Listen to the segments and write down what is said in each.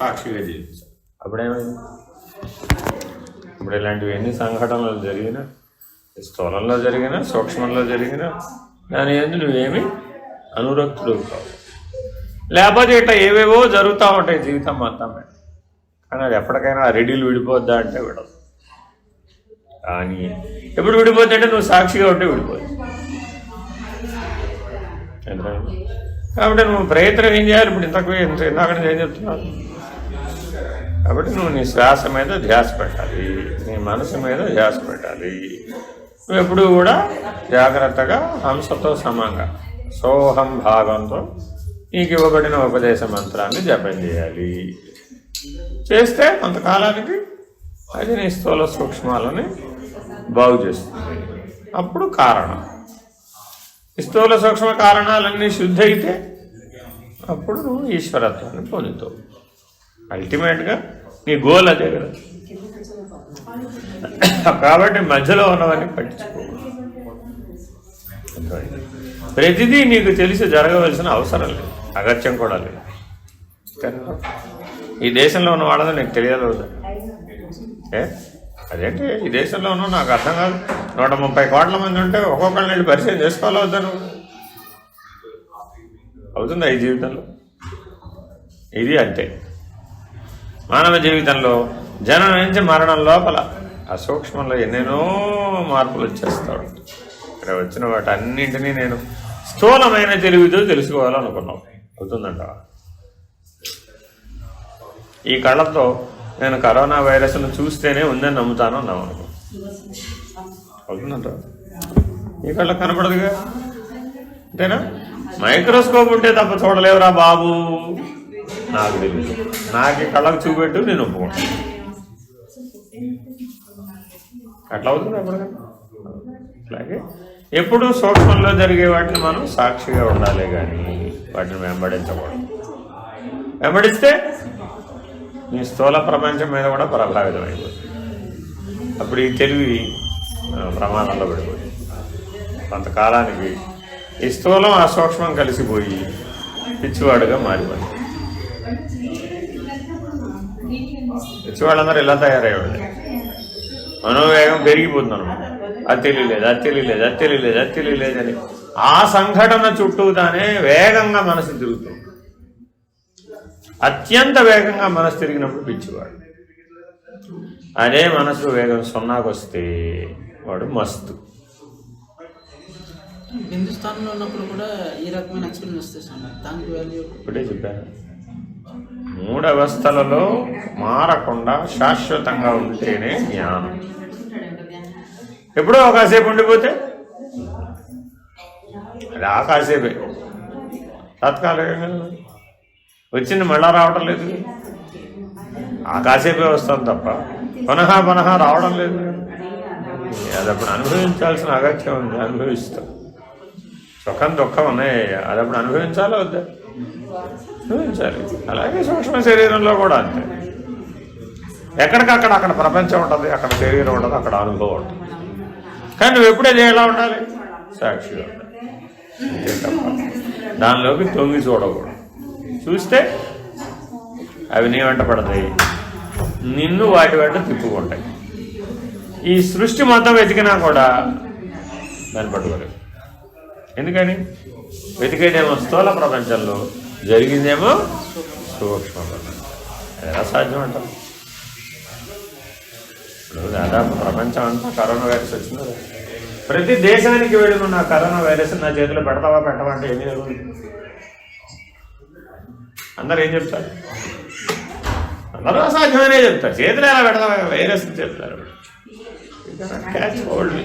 సాక్షిగా జీవించాలి అప్పుడేమైంది? ఇప్పుడు ఇలాంటివి ఎన్ని సంఘటనలు జరిగినా స్థూలంలో జరిగినా సూక్ష్మంలో జరిగినా దాని ఎందు నువ్వేమి అనురక్తుడు కావు. లేకపోతే ఇట్లా ఏవేవో జరుగుతూ ఉంటాయి జీవితం మొత్తం కానీ అది ఎప్పటికైనా రెడీలు విడిపోద్దా అంటే విడదు కానీ ఎప్పుడు విడిపోద్ది అంటే నువ్వు సాక్షిగా ఉంటే విడిపోద్ది కాబట్టి నువ్వు ప్రయత్నం ఏం చేయాలి? ఇప్పుడు ఇంతకు ఇంత ఇందాక నేను ఏం చెప్తున్నాను కాబట్టి నువ్వు నీ శ్వాస మీద ధ్యాస పెట్టాలి. నీ మనసు మీద ధ్యాస పెట్టాలి. నువ్వు ఎప్పుడు కూడా జాగ్రత్తగా హంసతో సమంగా సోహం భాగంతో నీకు ఇవ్వబడిన ఉపదేశ మంత్రాన్ని జపం చేయాలి. చేస్తే కొంతకాలానికి అది నీ స్థూల సూక్ష్మాలని బాగు చేస్తుంది. అప్పుడు కారణం. స్థూల సూక్ష్మ కారణాలన్నీ శుద్ధి అయితే అప్పుడు నువ్వు ఈశ్వరత్వాన్ని పొందుతావు. అల్టిమేట్గా నీ గోల్ అదే కదా. కాబట్టి మధ్యలో ఉన్నవన్నీ పట్టించుకో. ప్రతిదీ నీకు తెలిసి జరగవలసిన అవసరం లేదు. అగత్యం కూడా లేదు. కానీ ఈ దేశంలో ఉన్న వాళ్ళని నీకు తెలియదు ఏ? అదేంటి? ఈ దేశంలోనూ నాకు అర్థం కాదు. నూట ముప్పై కోట్ల మంది ఉంటే ఒక్కొక్కరిని వెళ్ళి పరిచయం చేసుకోవాలి వద్దా నువ్వు? అవుతుందా ఈ జీవితంలో? ఇది అంతే. మానవ జీవితంలో జనం నుంచి మరణం లోపల ఆ సూక్ష్మంలో ఎన్నెన్నో మార్పులు వచ్చేస్తాడు. ఇక్కడ వచ్చిన వాటి అన్నింటినీ నేను స్థూలమైన తెలివితో తెలుసుకోవాలనుకున్నావు అవుతుందంట ఈ కళ్ళతో నేను కరోనా వైరస్ను చూస్తేనే ఉందని నమ్ముతాను అన్నావు అనుకో. అవుతుందంట ఈ కళ్ళ కనపడదుగా? అంతేనా? మైక్రోస్కోప్ ఉంటే తప్ప చూడలేవురా బాబు. నాకు తెలియదు నాకు కళ్ళకు చూపెట్టు నేను ఒప్పుకుంటాను అట్లా అవుతుంది ఎప్పటికైనా అట్లాగే ఎప్పుడు సూక్ష్మంలో జరిగే వాటిని మనం సాక్షిగా ఉండాలి కానీ వాటిని వెంబడించకూడదు. వెంబడిస్తే నీ స్థూల ప్రపంచం మీద కూడా ప్రభావితం అయిపోతుంది. అప్పుడు ఈ తెలివి ప్రమాణంలో ప్రమాదంలో పడిపోయింది కొంతకాలానికి ఈ స్థూలం ఆ సూక్ష్మం కలిసిపోయి పిచ్చివాడుగా మారిపోయింది పిచ్చివాళ్ళందరూ ఇలా తయారయ్యేవాళ్ళు? మనోవేగం పెరిగిపోతుంది అనమాట అది తెలియలేదు అది తెలియలేదు అది తెలియలేదు అది తెలియలేదని ఆ సంఘటన చుట్టూతానే వేగంగా మనసు తిరుగుతుంది. అత్యంత వేగంగా మనసు తిరిగినప్పుడు పిచ్చివాడు. అదే మనసు వేగం సున్నాకు వస్తే వాడు మస్తు. హిందుస్థాన్లో ఉన్నప్పుడు కూడా ఈ రకమైన ఎక్స్పీరియన్స్ వస్తాయి సార్ దానికి వాల్యూ ఇప్పుడే చెప్పాను. మూడవస్థలలో మారకుండా శాశ్వతంగా ఉంటేనే జ్ఞానం. ఎప్పుడో కాసేపు ఉండిపోతే? అది ఆ కాసేపే. వచ్చింది మళ్ళా రావడం లేదు. ఆ కాసేపే వస్తాం తప్ప. పునః పునః రావడం లేదు. అది అప్పుడు అనుభవించాల్సిన అగత్యం ఉంది. అనుభవిస్తాం. సుఖం దుఃఖం ఉన్నాయి అదప్పుడు అనుభవించాలా వద్దా? చూపించాలి అలాగే సూక్ష్మ శరీరంలో కూడా అంతే. ఎక్కడికక్కడ అక్కడ ప్రపంచం ఉంటుంది అక్కడ శరీరం ఉంటుంది అక్కడ అనుభవం ఉంటుంది. కానీ నువ్వు ఎప్పుడే ఎలా ఉండాలి? సాక్షిగా ఉండాలి. దానిలోకి తొంగి చూడకూడదు. చూస్తే అవి నీ వెంట పడతాయి. నిన్ను వాటి వెంట తిప్పుకుంటాయి. ఈ సృష్టి మొత్తం వెతికినా కూడా దాన్ని పట్టుకోలేదు ఎందుకని? వెతికేదేమో స్థూల ప్రపంచంలో జరిగిందేమో సూక్ష్మ ప్రపంచం ఎలా సాధ్యం అంటాం ఇప్పుడు దాదాపు ప్రపంచం అంతా కరోనా వైరస్ వచ్చింది? ప్రతి దేశానికి వెళ్ళి నువ్వు నా కరోనా వైరస్ నా చేతిలో పెడతావా పెట్టవా అంటే ఏమీ జరుగుతుంది అందరు ఏం చెప్తారు? అందరూ అసాధ్యమనే చెప్తారు. చేతులు ఎలా పెడతావా? వైరస్ చెప్తారు. క్యాచ్ హోల్డ్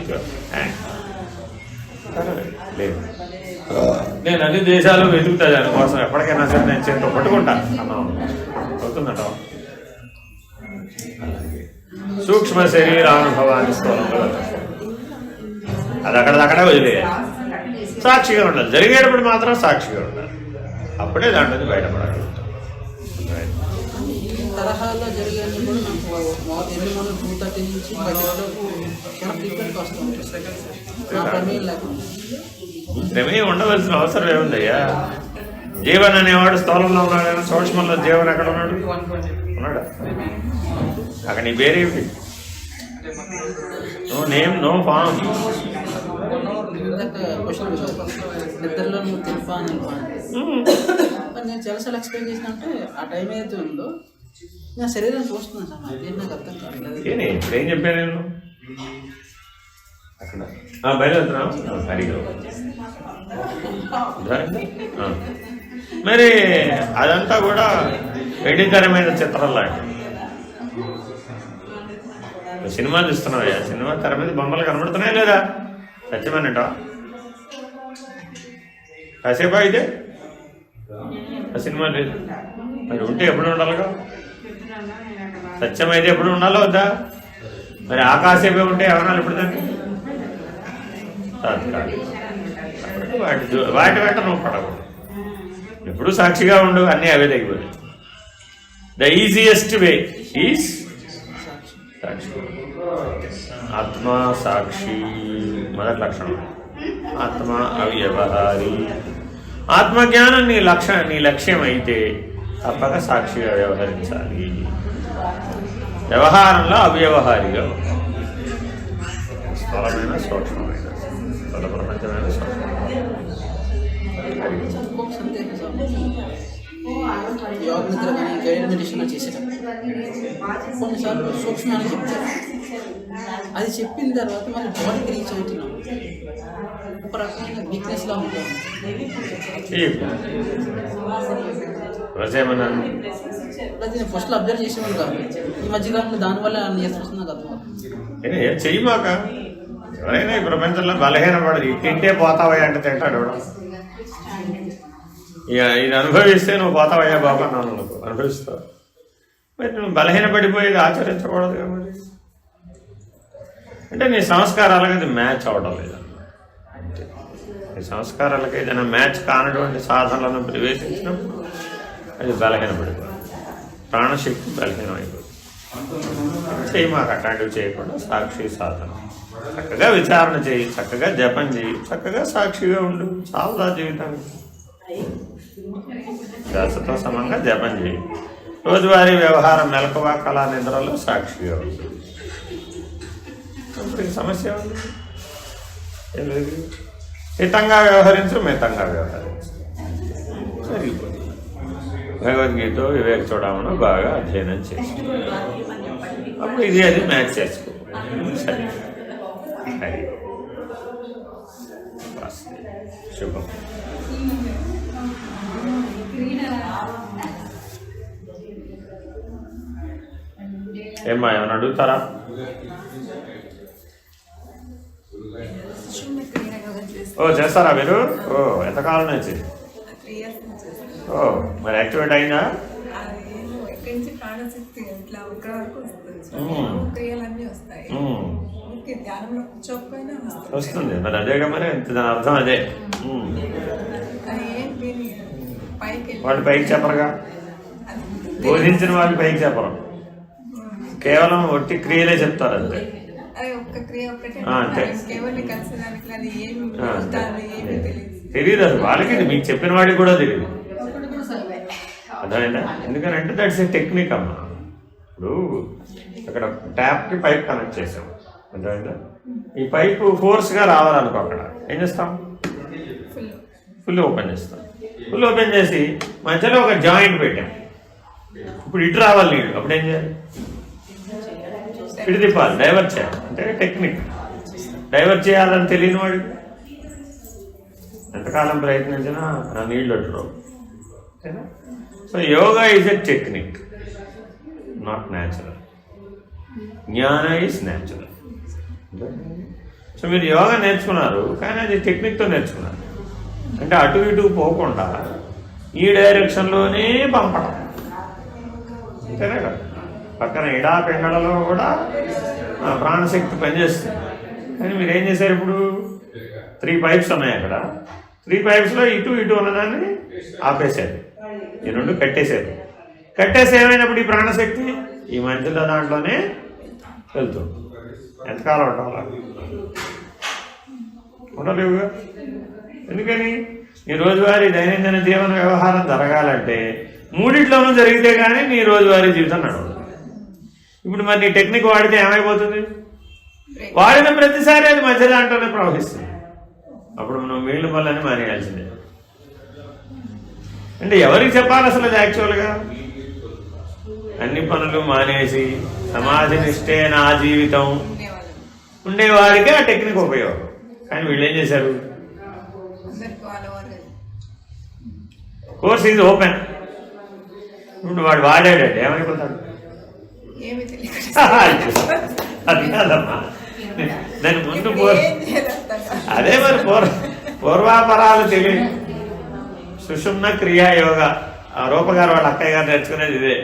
లేదు. నేను అన్ని దేశాలు వెతుకుతా దానికోసం ఎప్పటికైనా సరే నేను చేతితో పట్టుకుంటా. అన్నాను అవుతుందట. సూక్ష్మ శరీరానుభవాన్ని స్థూలంలో అది అక్కడ అక్కడే వదిలేయాలి సాక్షిగా ఉండాలి. జరిగేటప్పుడు మాత్రం సాక్షిగా ఉండాలి. అప్పుడే దాంట్లో నుంచి బయటపడగలుగుతాం ఈ తరహాలో జరిగేది కూడా నాకు మా- ఎన్ని మనం టూ థర్టీ నుంచి ఫైవ్ వరకు చాలా ఫ్రీక్వెంట్గా వస్తూ ఉంటుంది నా ప్రమేయం లేకుండా ప్రమేయం ఉండవలసిన అవసరం ఏముందయ్యా? జీవన్ అనేవాడు స్థూలంలో ఉన్నాడు. సూక్ష్మంలో జీవన్ ఎక్కడ ఉన్నాడు? ఉన్నాడా? అక్కడ నీ పేరేమిటి నో నేమ్ నో ఫామ్ నిద్రలో నువ్వు తెలుపా అని మరి నేను చాలాసార్లు ఎక్స్ప్లెయిన్ చేసిన అంటే ఆ టైం ఏదైతే ఉందో నా శరీరం చూస్తున్నా. సార్ అదేం నాకు అర్థం కావట్లేదు. ఏనే ఇప్పుడు ఏం చెప్పాను నేను? అక్కడ. ఆ, బయలుదేరుతున్నాం? ఆ, మరి అదంతా కూడా వెడికరమైన చిత్రం లాంటిది. సినిమా చూస్తున్నావా? సినిమా తెర మీద బొమ్మలు కనబడుతున్నాయి లేదా? సత్యమన్నట కాసేపా ఇదే ఆ సినిమా లేదు. మరి ఉంటే ఎప్పుడు ఉండాలిగా? సత్యం అయితే ఎప్పుడు ఉండాలో వద్దా? మరి ఆకాశమే ఉంటే ఎవరాలు ఇప్పుడు దాన్ని? వాటి వాటి వెంట నువ్వు పడకూడదు. ఎప్పుడు సాక్షిగా ఉండు అన్నీ అవే తగ్గిపోయాయి the easiest way is sakshi. ఆత్మ సాక్షి మొదటి లక్షణం. ఆత్మ అవ్యవహారి. ఆత్మజ్ఞానం నీ లక్ష నీ లక్ష్యం అయితే తప్పక సాక్షిగా వ్యవహరించాలి. వ్యవహారంలో అవ్యవహారిగా. ఉండాలి. స్థూలమైన సూక్ష్మమైన. స్థూల ప్రపంచమైన యోగ నిద్ర కానీ గైడెడ్ చేసేటప్పుడు కొన్నిసార్లు సూక్ష్మాన్ని చెప్తారు అది చెప్పిన తర్వాత మళ్ళీ బాడీకి రీచ్ అవుతున్నాం? ఒక రకమైన వీక్నెస్ లా ఉంటుంది నేను ఫస్ట్లో అబ్జర్వ్ చేసేవాడు కాదు. ఈ మధ్యకాలంలో దానివల్ల నీరసం వస్తుంది నాకు అర్థమవుతుంది ఏ, ఏం చెయ్యి మాక. ఎవరైనా ఈ ప్రపంచంలో బలహీనపడదు ఈ తింటే పోతావయ్యా అంటే తింటాడు ఎవడు. ఇక ఇది అనుభవిస్తే నువ్వు పోతావయ్యా బాబా అన్నాను అనుకో అనుభవిస్తావు. మరి నువ్వు బలహీనపడిపోయేది ఆచరించకూడదు మరి. అంటే నీ సంస్కారాలకు అది మ్యాచ్ అవడం లేదు. నీ సంస్కారాలకు ఏదైనా మ్యాచ్ కానటువంటి సాధనలను ప్రవేశించినప్పుడు అది బలహీనపడిపోతుంది. ప్రాణశక్తి బలహీనమైపోతుంది. చేయి మాకు అట్లాంటివి చేయకుండా సాక్షి సాధన. చక్కగా విచారణ చేయి చక్కగా జపం చేయి చక్కగా సాక్షిగా ఉండు. చాలా జీవితానికి దశతో సమంగా జపం చేయి. రోజువారీ వ్యవహారం మెలకువ కళా నిద్రలో సాక్షిగా ఉండు. సమస్య ఉంది. హితంగా వ్యవహరించు మితంగా వ్యవహరించు. సరిపోతుంది. భగవద్గీత వివేక చూడమను బాగా అధ్యయనం చేసుకో అప్పుడు ఇది అది మ్యాచ్ చేసుకో. సరే. హరి. శుభం. ఏమ్మా ఏమైనా అడుగుతారా? ఓ చేస్తారా మీరు? ఓ ఎంతకాలం నుంచి? ఓ మరి యాక్టివేట్ వరకు వస్తుంది? మరి అదేగా మరి దాని అర్థం అదే. దీని పైకి వెళ్ళి- వాళ్ళు పైకి చెప్పరుగా? బోధించిన వాళ్ళు పైకి చెప్పరు. కేవలం ఒట్టి క్రియలే చెప్తారు అంతే. అంతే. తెలియదు. అది. వాళ్ళకి మీకు చెప్పిన వాడికి కూడా తెలియదు అర్థమైందా? ఎందుకంటే దట్స్ ఏ టెక్నిక్ అమ్మా. ఇప్పుడు అక్కడ ట్యాప్కి పైప్ కనెక్ట్ చేసాం. అర్థమైందా? ఈ పైప్ ఫోర్స్గా రావాలనుకో అక్కడ. ఏం చేస్తాం? ఫుల్ ఓపెన్ చేస్తాం. ఫుల్ ఓపెన్ చేసి మధ్యలో ఒక జాయింట్ పెట్టాం. ఇప్పుడు ఇటు రావాలి నీళ్ళు. అప్పుడు ఏం చేయాలి? ఇటు తిప్పాలి. డైవర్ట్ చేయాలి. అంటే టెక్నిక్ డైవర్ట్ చేయాలని తెలియని వాడు ఎంతకాలం ప్రయత్నించినా నా నీళ్ళు అట్టు రావు. So yoga is a technique not natural jnana is natural so మీరు యోగా నేర్చుకున్నారు కానీ అది టెక్నిక్తో నేర్చుకున్నారు. అంటే అటు ఇటు పోకుండా ఈ డైరెక్షన్లోనే పంపడం. అంతేనా కదా? పక్కన ఇడా పెంగళలో కూడా ప్రాణశక్తి పనిచేస్తుంది. కానీ మీరు ఏం చేశారు ఇప్పుడు? త్రీ పైప్స్ ఉన్నాయి అక్కడ త్రీ పైప్స్లో ఇటు ఇటు ఉన్నదాన్ని ఆపేశారు. ఈ రెండు కట్టేశారు. కట్టేసి ఏమైనప్పుడు ఈ ప్రాణశక్తి? ఈ మధ్యలో దాంట్లోనే వెళ్తుంది ఎంతకాలం ఉండాలి ఉండలేవుగా? ఎందుకని? నీ రోజువారీ దైనందిన జీవన వ్యవహారం జరగాలంటే మూడిట్లోనూ జరిగితే కానీ నీ రోజువారీ జీవితం నడవదు. ఇప్పుడు మరి నీ టెక్నిక్ వాడితే ఏమైపోతుంది? వాడిన ప్రతిసారి అది మధ్య దాంట్లోనే ప్రవహిస్తుంది. అప్పుడు మనం వీళ్ళు పనులని మానేయాల్సిందే. అంటే ఎవరికి చెప్పాలి అసలు అది యాక్చువల్గా అన్ని పనులు మానేసి సమాజ నిష్టే నా జీవితం. ఉండేవాడికి ఆ టెక్నిక్ ఉపయోగం. కానీ వీళ్ళు ఏం చేశారు? కోర్స్ ఈజ్ ఓపెన్ ఇప్పుడు వాడు వాడాడు ఏమైపోతాడు అది కాదమ్మా. దాని ముందు పూర్ ఏం చేయాలి అర్థం కాదు. అదే మరి పూర్వ పూర్వాపరాలు తెలియదు. సుషుమ్న క్రియా యోగ. ఆ రూపగారు వాళ్ళ అక్కయ్య గారు నేర్చుకునేది ఇదే.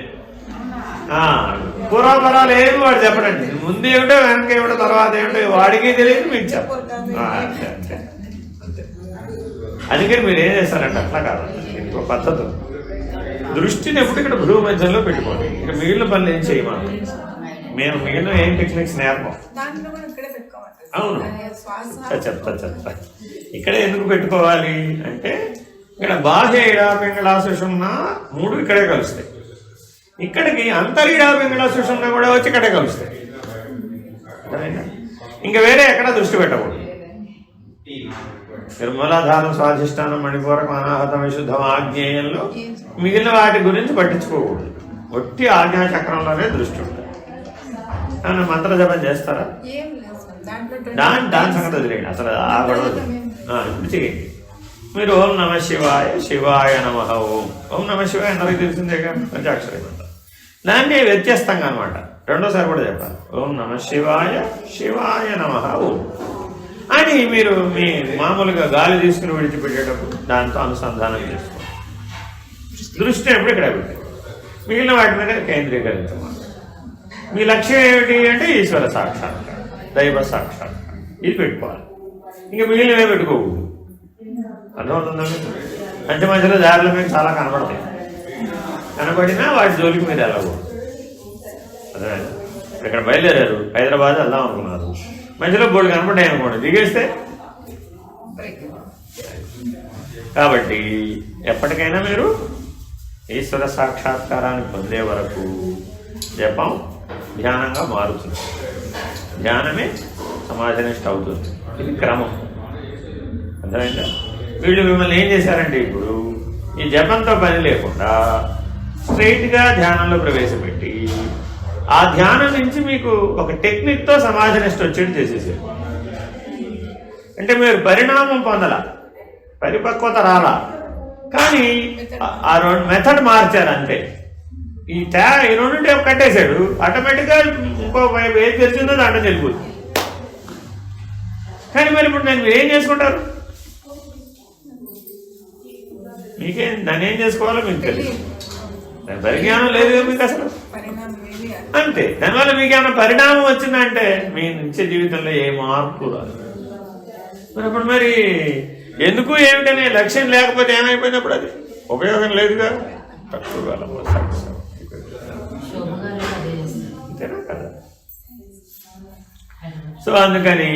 పూర్వాపరాలు ఏమి వాడు చెప్పడండి. ముందు ఏమిటో వెనక ఏమిటో తర్వాత ఏమిటో వాడికి తెలియదు మీకు చెప్పండి అందుకని మీరు ఏం చేస్తారంటే అట్లా కాదు. ఇంకో పద్ధతి. దృష్టిని ఎప్పుడు ఇక్కడ భ్రూ మధ్యలో పెట్టుకోండి. ఇక మిగిలిన పనులు ఏం చేయమని మేము మిగిలిన ఏం టెక్నిక్స్ నేర్పం? ఇక్కడే అవును. చెప్తా చెప్తా ఇక్కడ ఎందుకు పెట్టుకోవాలి అంటే ఇక్కడ బాహ్య ఇడా పింగళ సుషుమ్న మూడు ఇక్కడే కలుస్తాయి. ఇక్కడికి అంతరిడా పింగళ సుషుమ్న కూడా వచ్చి ఇక్కడే కలుస్తాయి? ఇంకా వేరే ఎక్కడ దృష్టి పెట్టకూడదు. నిర్మలాధారం స్వాధిష్టానం మణిపూరకం అనాహతం విశుద్ధం ఆజ్ఞేయంలో మిగిలిన వాటి గురించి పట్టించుకోకూడదు. ఒట్టి ఆజ్ఞా చక్రంలోనే దృష్టి ఉంటుంది. ఏమన్నా మంత్ర జపం చేస్తారా? దాని దాని సంగతి వదిలేయండి. అసలు ఆ గొడవ ఇప్పుడు చేయండి. మీరు ఓం నమ శివాయ శివాయ నమ ఓం. ఓం నమ శివాయ అందరికీ తెలిసిందేగా పంచాక్షరం అంట దాన్ని వ్యత్యస్తంగా అనమాట రెండోసారి కూడా చెప్పాలి. ఓం నమ శివాయ శివాయ నమ ఓం. అని మీరు మీ మామూలుగా గాలి తీసుకుని విడిచిపెట్టేటప్పుడు దాంతో అనుసంధానం చేసుకోండి దృష్టి ఎప్పుడు ఇక్కడ పెట్టారు మిగిలిన వాటి మీద కేంద్రీకరించమాట మీ లక్ష్యం ఏమిటి అంటే ఈశ్వర సాక్షాత్కారం దైవ సాక్షాత్కారం ఇది పెట్టుకోవాలి. ఇంకా మిగిలినవే పెట్టుకోకూడదు. అర్థమవుతుందండి? మధ్య మధ్యలో దారిలో మీకు చాలా కనబడతాయి. కనబడినా వాటి జోలికి మీరు వెళ్ళవు అదే. ఇక్కడ బయలుదేరారు. హైదరాబాద్ వెళ్దాం అనుకున్నారు. మధ్యలో బోర్డు కనపడ్డాయి అనుకోండి. దిగేస్తే? కాబట్టి ఎప్పటికైనా మీరు ఈశ్వర సాక్షాత్కారాన్ని పొందే వరకు జపం ధ్యానంగా మారుతుంది. ధ్యానమే సమాజనిష్ట అవుతుంది. ఇది క్రమం. అర్థమైందా? వీళ్ళు మిమ్మల్ని ఏం చేశారంటే ఇప్పుడు ఈ జపంతో పని లేకుండా స్ట్రైట్గా ధ్యానంలో ప్రవేశపెట్టి ఆ ధ్యానం నుంచి మీకు ఒక టెక్నిక్తో సమాజనిష్ట వచ్చేట్టు చేసేసారు. అంటే మీరు పరిణామం పొందల పరిపక్వత రాలా. కానీ ఆ- రెండు మెథడ్ మార్చారు అంతే ఈ తే ఈ రెండు కట్టేశాడు ఆటోమేటిక్గా ఇంకో వైపు ఏది తెరిచిందో దాంట్లో వెళ్ళిపోతుంది కానీ మరి ఇప్పుడు నేను ఏం చేసుకుంటారు? మీకేం దాన్ని ఏం చేసుకోవాలో మీకు తెలియదు దాని పరిజ్ఞానం లేదు మీకు అసలు. అంతే. దానివల్ల మీకు ఏమైనా పరిణామం వచ్చిందంటే మీ నిత్య జీవితంలో ఏ మార్పు రాదు. మరి అప్పుడు మరి ఎందుకు ఏమిటనే లక్ష్యం లేకపోతే ఏమైపోయినప్పుడు అది? ఉపయోగం లేదుగా తక్కువ కాలంలో. అంతేనా కదా? సో అందుకని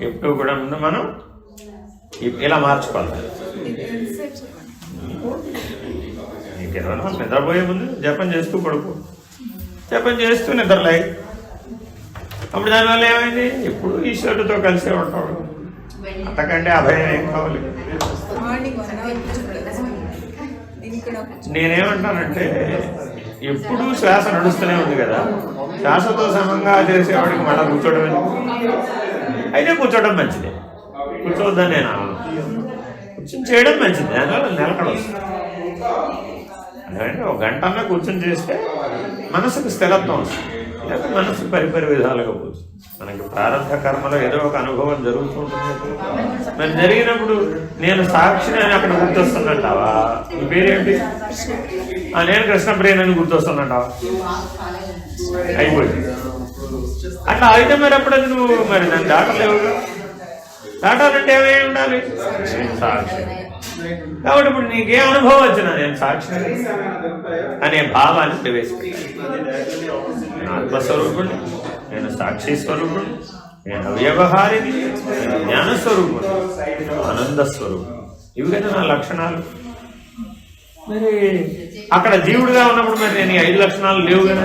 ఎప్పుడు కూడా ముందు మనం ఇలా మార్చుకోవాలి. నీకు ఇరవై నిద్రపోయే ముందు జపం చేస్తూ పడుకో. జపం చేస్తూ నిద్రలేయి అప్పుడు దానివల్ల ఏమైంది? ఎప్పుడు ఈశ్వరుడితో కలిసే ఉంటాడు. అంతకంటే అభయం ఏం కావాలి? నేనేమంటానంటే ఎప్పుడు శ్వాస నడుస్తూనే ఉంది కదా. శ్వాసతో సమంగా చేసేవాడికి మళ్ళీ కూర్చోవడం అయితే కూర్చోవడం మంచిదే. కూర్చోవద్దని నేను కూర్చొని చేయడం మంచిది. దానివల్ల నిలకడ వస్తుంది ఒక గంట అన్నా కూర్చొని చేస్తే మనసుకు స్థిరత్వం వస్తుంది. లేదా మనసు పరిపరి విధాలుగా పోతుంది. మనకి ప్రారంభ కర్మలో ఏదో ఒక అనుభవం జరుగుతూ ఉంటుంది. మరి జరిగినప్పుడు నేను సాక్షిని అని అక్కడ గుర్తొస్తున్నట్టావా నీ పేరేంటి? ఆ, నేను కృష్ణప్రియనని గుర్తొస్తున్నట్టావా అయిపోయింది. అట్లా అయితే మరి అప్పుడు నువ్వు మరి నన్ను దాటలేవుగా దాటాలంటే ఏమై ఉండాలి? నేను సాక్షి. కాబట్టి ఇప్పుడు నీకేం అనుభవం వచ్చినా నేను సాక్షి. అనే భావాన్ని ప్రవేశపెట్టాను. నేను నేను సాక్షి స్వరూపుడు నేను అవ్యవహారిని నేను జ్ఞానస్వరూపుడు ఆనంద స్వరూపం ఇవి కదా నా లక్షణాలు. మరి అక్కడ జీవుడిగా ఉన్నప్పుడు మరి నేను ఐదు లక్షణాలు లేవు కదా.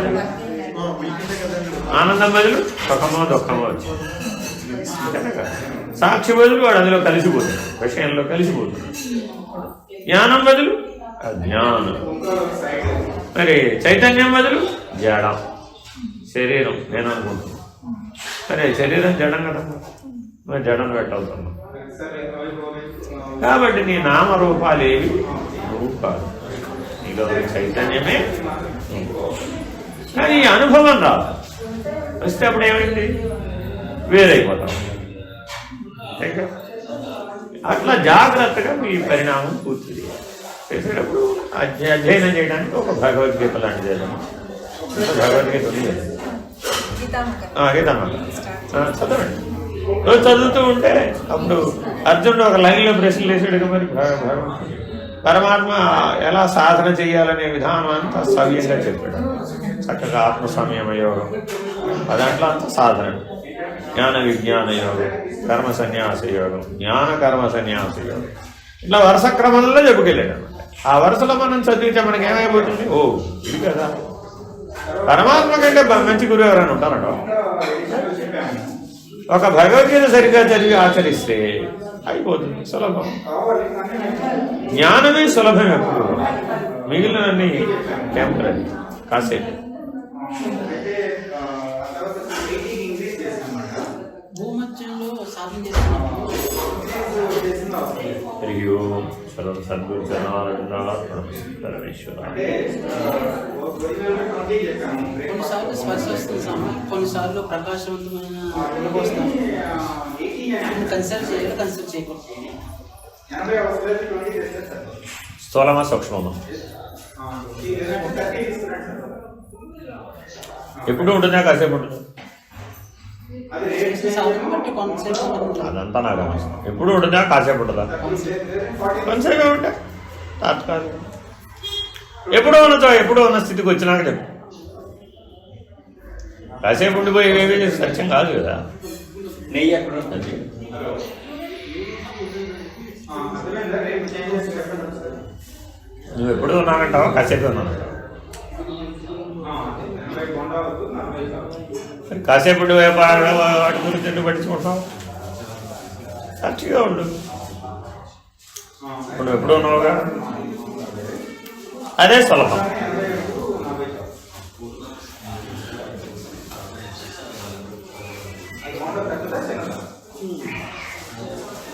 ఆనందం బదులు సుఖమో దుఃఖమో వచ్చింది సాక్షి బదులు వాడు అందులో కలిసిపోతున్నాడు విషయంలో కలిసిపోతున్నాడు జ్ఞానం బదులు అజ్ఞానం. మరి చైతన్యం బదులు జడం శరీరం నేను అనుకుంటున్నాను సరే శరీరం జడం కదా. మరి జడం పెట్టవుతున్నాం కాబట్టి నీ నామరూపాలేవి నువ్వు కాదు నీలో చైతన్యమే కానీ ఈ అనుభవం రాదు. వస్తే అప్పుడు ఏమైంది? వేరైపోతాం. అట్లా జాగ్రత్తగా మీ పరిణామం పూర్తి చేయాలి. చేసేటప్పుడు అధ్య- అధ్యయనం చేయడానికి ఒక భగవద్గీత లాంటిది ఇంకా భగవద్గీత గీతమ్మ. చదవండి. రోజు చదువుతూ ఉంటే అప్పుడు అర్జునుడు ఒక లైన్లో ప్రశ్నలు వేసాడు మరి. పరమాత్మ ఎలా సాధన చేయాలనే విధానం అంతా సవ్యంగా చెప్పాడు. చక్కగా ఆత్మ సంయమ యోగం అదంట్లో అంతా సాధన. జ్ఞాన విజ్ఞాన యోగం కర్మ సన్యాస యోగం జ్ఞాన కర్మ సన్యాస యోగం ఇట్లా వరుస క్రమంలో చెప్పుకెళ్ళాడు. అనమాట ఆ వరుసలో మనం చదివితే మనకి ఏమైపోతుంది? ఓ ఇది కదా. పరమాత్మ కంటే మంచి గురువు ఎవరైనా ఉంటారట? ఒక భగవద్గీత సరిగ్గా చదివి ఆచరిస్తే అయిపోతుంది సులభం. జ్ఞానమే సులభం ఎప్పుడు. మిగిలినవన్నీ టెంపరీ కాసేపు. సర్వం సద్గురు పరమేశ్వర కొన్నిసార్లు స్పర్శ వస్తుంది కొన్నిసార్లు ప్రకాశవంతమైన కన్సల్ట్ చేయాలి కన్సల్ట్ చేయకూడదు స్థూలమా సూక్ష్మమా ఎప్పుడు ఉంటుందా? కాసేపు ఉంటుందా? అదంతా నాకు అనవసరం ఎప్పుడు ఉంటుందా? కాసేపు ఉంటుందా? కొంతసేపే ఉంటా తాత్కాలిక. ఎప్పుడో ఉన్నతో ఎప్పుడో ఉన్న స్థితికి వచ్చినాక చెప్పు. కాసేపు ఉండిపోయేవేవి సత్యం కాదు కదా. నెయ్యి ఎక్కడ అది. నువ్వు ఎప్పుడు ఉన్నానంటావా కాసేపు ఉన్నానంటావా కాసేపు ఉండి వ్యాపారం వాటి గురించి ఎందుకు పట్టించుకుంటావు సాక్షిగా ఉండు. ఇప్పుడు నువ్వు ఎప్పుడు ఉన్నావుగా? అదే సులభం.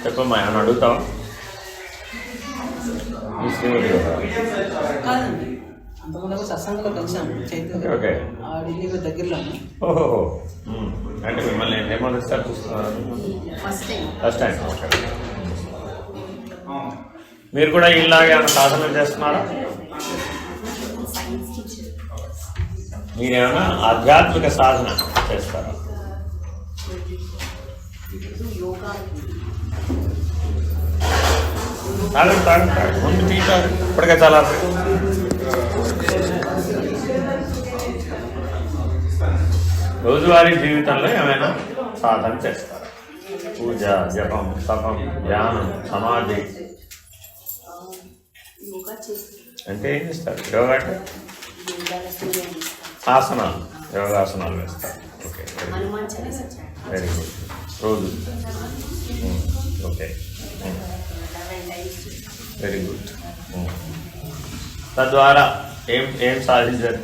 చెప్పమ్మా ఏమన్నా అడుగుతావా? ఓకే. ఆ ఢిల్లీ దగ్గరలో ఓహో. అంటే మిమ్మల్ని చూస్తున్నారు. First time first time okay. మీరు కూడా ఇలాగే సాధన చేస్తున్నారా? మీరేమైనా ఆధ్యాత్మిక సాధన చేస్తారా? తాగండి తాగండి. ముందు టీ తాగండి. ఇప్పటికే చాలా రోజువారీ జీవితంలో ఏమైనా సాధన చేస్తారు. పూజ జపం తపం ధ్యానం సమాధి. అంటే ఏం చేస్తారు? యోగా అంటే? ఆసనాలు. యోగాసనాలు వేస్తారు. ఓకే వెరీ గుడ్ రోజు. ఓకే వెరీ గుడ్ తద్వారా ఏం ఏం సాధించారు?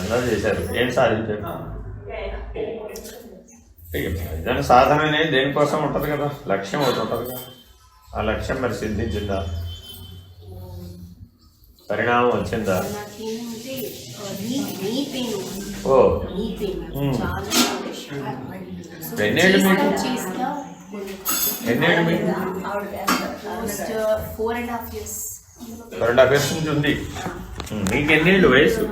అందరూ చేశారు. ఏం సాధించారు? ఏదైనా సాధన అనేది దేనికోసం ఉంటుంది కదా లక్ష్యం ఒకటి ఉంటుంది కదా. ఆ లక్ష్యం మరి సిద్ధించిందా? పరిణామం వచ్చిందా? ఓ. ఎన్నేళ్ళు మీకు? ఎన్నేళ్ళు మీకు? Four and half years. రెండు హాఫ్ ఇయర్స్ నుంచి ఉంది. మీకు ఎన్నేళ్ళు వయసు